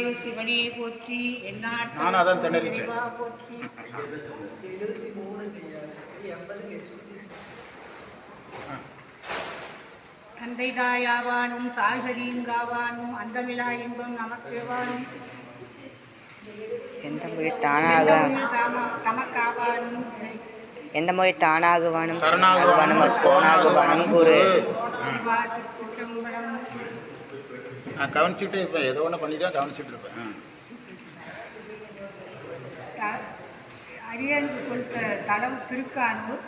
எந்நாட்டே சிவனே போற்றி எந்நாட்டு நானும் அதான் திணறிட்டேன். இறைவா போற்றி. தந்தை தாயாவானும் சாய்கரியுங்காவானும் அந்தமிலா இன்பம் நமக்கேவானும் எந்த மொழி தானாக தமக்காவானும் எந்த மொழி தானாகுவானும் சரணாகுவானும் கோணாகுவானும் கூறு. திருச்சிற்றம்பலம் நான் கவனிச்சுக்கிட்டே இருப்பேன். ஏதோ ஒன்று பண்ணிட்டா கவனிச்சுட்டு இருப்பேன். கொடுத்த தலம் திருக்கானூர்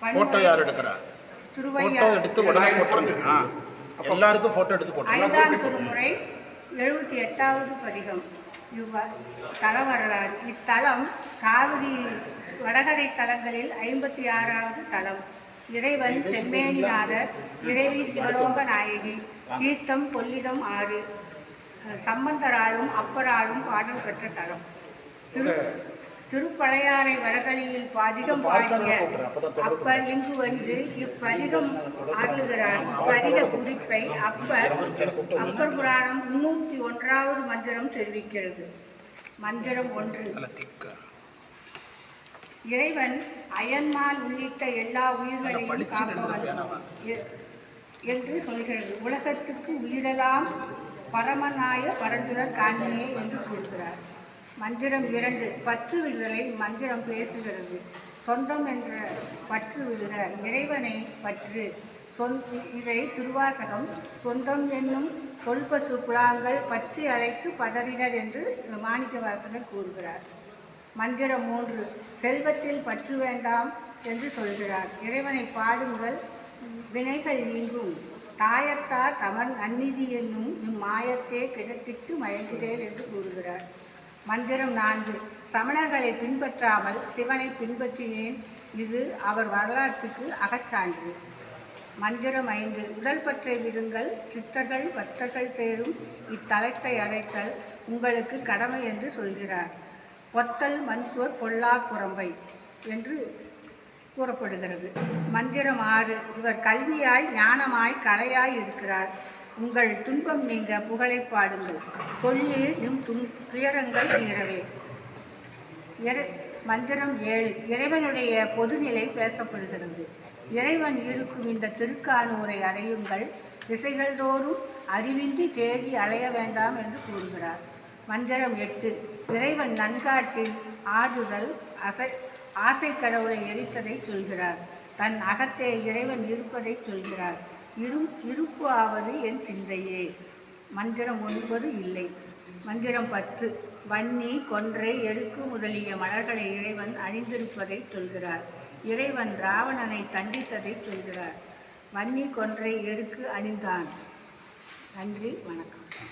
ஃபோட்டோ யார் எடுக்கிறா? ஃபோட்டோ திருவையார் எடுத்து உடனே போட்டுருங்க. ஆ. எல்லாருக்கும் ஃபோட்டோ எடுத்து போட்டுருங்க. ஐந்தாம் திருமுறை எழுபத்தி எட்டாவது பதிகம். இவ்வ தல வரலாறு. இத்தலம் காவிரி வடகரை தலங்களில் ஐம்பத்தி ஆறாவது தலம். இறைவன் செம்மேனிநாதர் இறைவி சிவலோக நாயகி தீர்த்தம் கொள்ளிடம் ஆறு சம்பந்தராலும் அப்பராலும் பாடல் பெற்ற தலம். திரு திருப்பழையாறை வடகலியில் பதிகம் பாடிய அப்பர் இங்கு வந்து இப்பதிகம் ஆடுகிறார் இப்பதிக குறிப்பை அப்பர் அப்பர் புராணம் முன்னூற்றி ஒன்றாவது மந்திரம் தெரிவிக்கிறது. மந்திரம் ஒன்று. இறைவன் அயன்மால் உள்ளிட்ட எல்லா உயிர்களையும் காப்பவன் என்று சொல்கிறது. உலகத்துக்கு உயிரெல்லாம் பரமநாய பரந்துரர் காண்பினே என்று கூறுகிறார். மந்திரம் இரண்டு. பற்று விடுதலை மந்திரம் பேசுகிறது. சொந்தம் என்ற பற்று விடுக இறைவனை பற்று. சொந் இதை திருவாசகம். சொந்தம் என்னும் தொல்பசு புலாங்கள் பற்றி அழைத்து பதறினர் என்று மாணிக்க வாசகர் கூறுகிறார். மந்திரம் மூன்று. செல்வத்தில் பற்று வேண்டாம் என்று சொல்கிறார். இறைவனை பாடுங்கள் வினைகள் நீங்கும். தாயத்தார் தமன் நன்னிதி என்னும் இம்மாயத்தே கிடத்திட்டு மயங்குதேல் என்று கூறுகிறார். மந்திரம் நான்கு. சமணர்களை பின்பற்றாமல் சிவனை பின்பற்றினேன். இது அவர் வரலாற்றுக்கு அகச்சான்று. மந்திரம் ஐந்து. உடல் பற்றை விடுங்கள் சித்தர்கள் பக்தர்கள் சேரும் இத்தலத்தை அடைத்தல் உங்களுக்கு கடமை என்று சொல்கிறார். ஒத்தல் மன்சூர் பொல்லா குரம்பை என்று கூறப்படுகிறது. மந்திரம் ஆறு இவர் கல்வியாய் ஞானமாய் கலையாய் இருக்கிறார். உங்கள் துன்பம் நீங்க புகழை பாடுங்கள். சொல்லி நிம் துன் துயரங்கள் தீரவே மந்திரம் ஏழு இறைவனுடைய பொதுநிலை பேசப்படுகிறது. இறைவன் இருக்கும் இந்த திருக்கானூரை அடையுங்கள். திசைகள் தோறும் அறிவின்றி தேடி அலைய வேண்டாம் என்று கூறுகிறார். மந்திரம் எட்டு. இறைவன் நன்காட்டில் ஆடுதல் அசை ஆசை கடவுளை எரித்ததை சொல்கிறார். தன் அகத்தே இறைவன் இருப்பதை சொல்கிறார். இரு இருப்பு ஆவது என் சிந்தையே. மந்திரம் ஒன்பது இல்லை. மந்திரம் பத்து. வன்னி கொன்றை எருக்கு முதலிய மலர்களை இறைவன் அணிந்திருப்பதை சொல்கிறார். இறைவன் ராவணனை தண்டித்ததை சொல்கிறார். வன்னி கொன்றை எருக்கு அணிந்தான். நன்றி வணக்கம்.